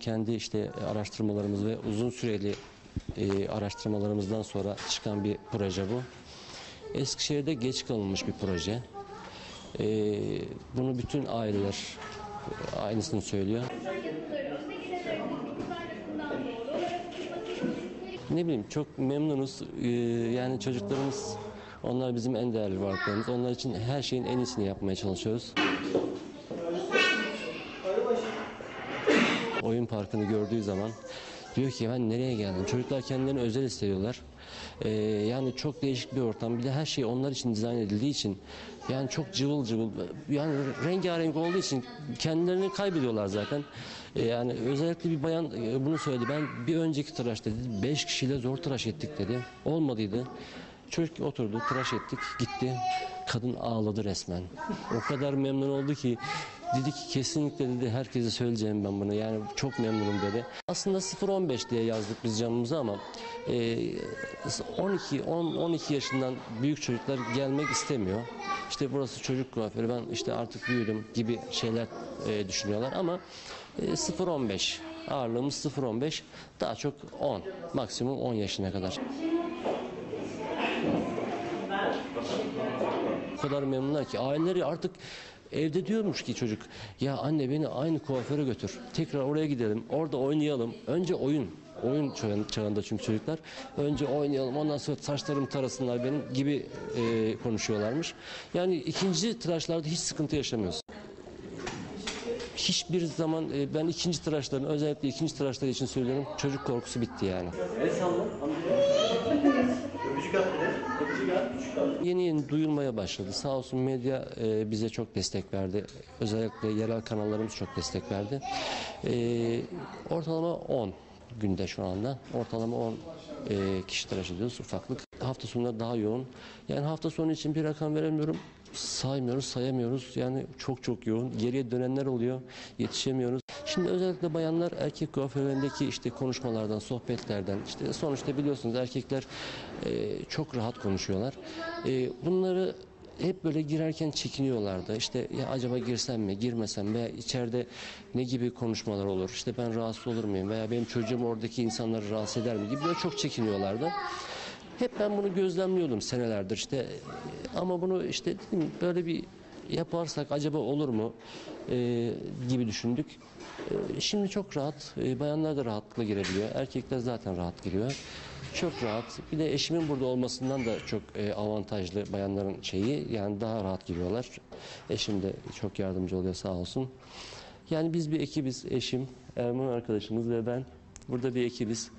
Kendi işte araştırmalarımız ve uzun süreli e, araştırmalarımızdan sonra çıkan bir proje bu. Eskişehir'de geç kalınmış bir proje. E, bunu bütün aileler e, aynısını söylüyor. Ne bileyim çok memnunuz. Ee, yani çocuklarımız onlar bizim en değerli varlıklarımız. Onlar için her şeyin en iyisini yapmaya çalışıyoruz. Oyun parkını gördüğü zaman diyor ki ben nereye geldim? Çocuklar kendilerini özel hissediyorlar. Ee, yani çok değişik bir ortam. Bir de her şey onlar için dizayn edildiği için yani çok cıvıl cıvıl yani rengarenk olduğu için kendilerini kaybediyorlar zaten. Ee, yani özellikle bir bayan e, bunu söyledi. Ben bir önceki tıraş dedi. Beş kişiyle zor tıraş ettik dedi. Olmadıydı. Çocuk oturdu, tıraş ettik, gitti. Kadın ağladı resmen. O kadar memnun oldu ki dedi ki kesinlikle dedi herkese söyleyeceğim ben bunu. Yani çok memnunum dedi. Aslında 0-15 diye yazdık biz camımıza ama e, 12 10 12 yaşından büyük çocuklar gelmek istemiyor. İşte burası çocuk kuaförü ben işte artık büyüdüm gibi şeyler e, düşünüyorlar ama e, 0-15 ağırlığımız 0-15 daha çok 10 maksimum 10 yaşına kadar. O kadar memnunlar ki aileleri artık evde diyormuş ki çocuk ya anne beni aynı kuaföre götür. Tekrar oraya gidelim. Orada oynayalım. Önce oyun. Oyun çağın- çağında çünkü çocuklar. Önce oynayalım ondan sonra saçlarımı tarasınlar benim gibi e, konuşuyorlarmış. Yani ikinci tıraşlarda hiç sıkıntı yaşamıyoruz. Hiçbir zaman e, ben ikinci tıraşların özellikle ikinci tıraşlar için söylüyorum çocuk korkusu bitti yani. El salla. Öpücük at Yeni yeni duyulmaya başladı. Sağ olsun medya e, bize çok destek verdi. Özellikle yerel kanallarımız çok destek verdi. E, ortalama 10 günde şu anda. Ortalama 10 e, kişi tıraş ediyoruz ufaklık. Hafta sonları daha yoğun. Yani hafta sonu için bir rakam veremiyorum. Saymıyoruz, sayamıyoruz. Yani çok çok yoğun. Geriye dönenler oluyor. Yetişemiyoruz. Şimdi özellikle bayanlar erkek kuaförlerindeki işte konuşmalardan, sohbetlerden işte sonuçta biliyorsunuz erkekler e, çok rahat konuşuyorlar. E, bunları hep böyle girerken çekiniyorlardı. İşte ya acaba girsem mi, girmesem veya içeride ne gibi konuşmalar olur? İşte ben rahatsız olur muyum veya benim çocuğum oradaki insanları rahatsız eder mi gibi böyle çok çekiniyorlardı. Hep ben bunu gözlemliyordum senelerdir işte E, ama bunu işte dedim böyle bir yaparsak acaba olur mu e, gibi düşündük. E, şimdi çok rahat, e, bayanlar da rahatlıkla girebiliyor. Erkekler zaten rahat giriyor. Çok rahat. Bir de eşimin burada olmasından da çok e, avantajlı bayanların şeyi. Yani daha rahat giriyorlar. Eşim de çok yardımcı oluyor sağ olsun. Yani biz bir ekibiz. Eşim, Erman arkadaşımız ve ben. Burada bir ekibiz.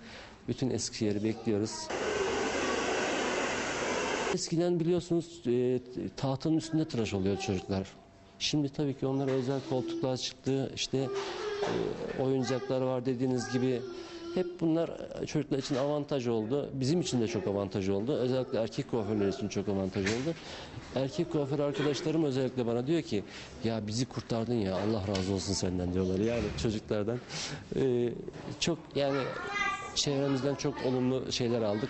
Bütün Eskişehir'i bekliyoruz. Eskiden biliyorsunuz e, tahtanın üstünde tıraş oluyor çocuklar. Şimdi tabii ki onlara özel koltuklar çıktı. İşte e, oyuncaklar var dediğiniz gibi. Hep bunlar e, çocuklar için avantaj oldu. Bizim için de çok avantaj oldu. Özellikle erkek kuaförler için çok avantaj oldu. Erkek kuaför arkadaşlarım özellikle bana diyor ki ya bizi kurtardın ya Allah razı olsun senden diyorlar. Yani çocuklardan. E, çok yani çevremizden çok olumlu şeyler aldık.